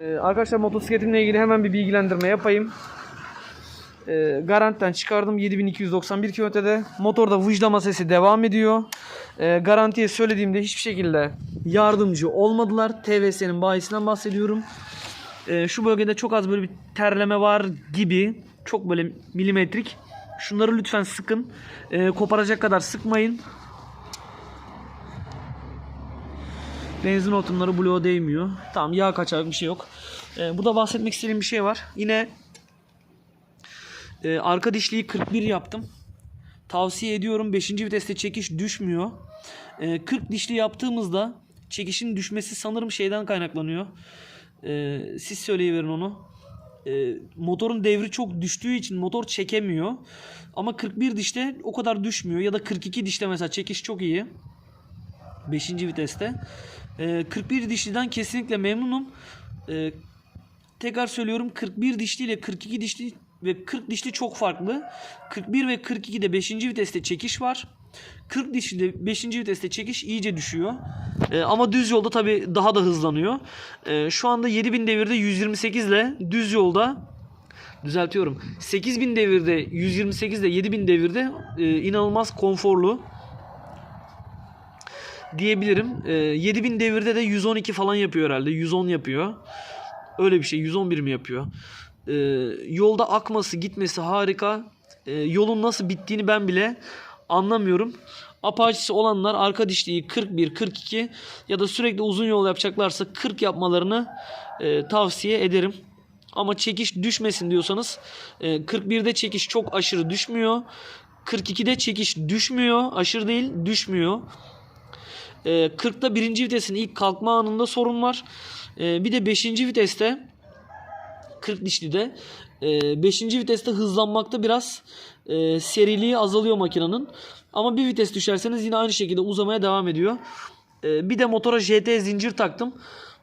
Ee, arkadaşlar motosikletimle ilgili hemen bir bilgilendirme yapayım. Ee, garantiden çıkardım 7291 kilometrede. Motorda vıclama sesi devam ediyor. Ee, garantiye söylediğimde hiçbir şekilde yardımcı olmadılar. TVS'nin bayisinden bahsediyorum. Şu bölgede çok az böyle bir terleme var gibi. Çok böyle milimetrik. Şunları lütfen sıkın. Koparacak kadar sıkmayın. Benzin hortumları bloğa değmiyor. Tamam yağ kaçar bir şey yok. Ee, burada bahsetmek istediğim bir şey var. Yine e, arka dişliği 41 yaptım. Tavsiye ediyorum. 5. viteste çekiş düşmüyor. Ee, 40 dişli yaptığımızda çekişin düşmesi sanırım şeyden kaynaklanıyor. Ee, siz söyleyiverin onu. Ee, motorun devri çok düştüğü için motor çekemiyor. Ama 41 dişte o kadar düşmüyor. Ya da 42 dişte mesela çekiş çok iyi. 5. viteste. Ee, 41 dişliden kesinlikle memnunum. Ee, tekrar söylüyorum 41 dişli ile 42 dişli ve 40 dişli çok farklı. 41 ve 42'de 5. viteste çekiş var. 40 dişli de 5. viteste çekiş iyice düşüyor. Ee, ama düz yolda tabi daha da hızlanıyor. Ee, şu anda 7000 devirde 128 ile düz yolda düzeltiyorum. 8000 devirde 128 ile 7000 devirde e, inanılmaz konforlu diyebilirim. E, 7000 devirde de 112 falan yapıyor herhalde. 110 yapıyor. Öyle bir şey. 111 mi yapıyor? E, yolda akması gitmesi harika. E, yolun nasıl bittiğini ben bile anlamıyorum. Apaçisi olanlar arka dişliği 41, 42 ya da sürekli uzun yol yapacaklarsa 40 yapmalarını e, tavsiye ederim. Ama çekiş düşmesin diyorsanız e, 41'de çekiş çok aşırı düşmüyor. 42'de çekiş düşmüyor. Aşırı değil düşmüyor. E, 40'ta birinci vitesin ilk kalkma anında sorun var. E, bir de 5. viteste 40 dişlide 5. viteste hızlanmakta biraz e, seriliği azalıyor makinenin. Ama bir vites düşerseniz yine aynı şekilde uzamaya devam ediyor. E, bir de motora JT zincir taktım.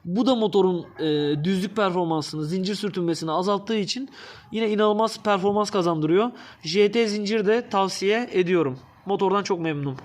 Bu da motorun e, düzlük performansını, zincir sürtünmesini azalttığı için yine inanılmaz performans kazandırıyor. JT zincir de tavsiye ediyorum. Motordan çok memnunum.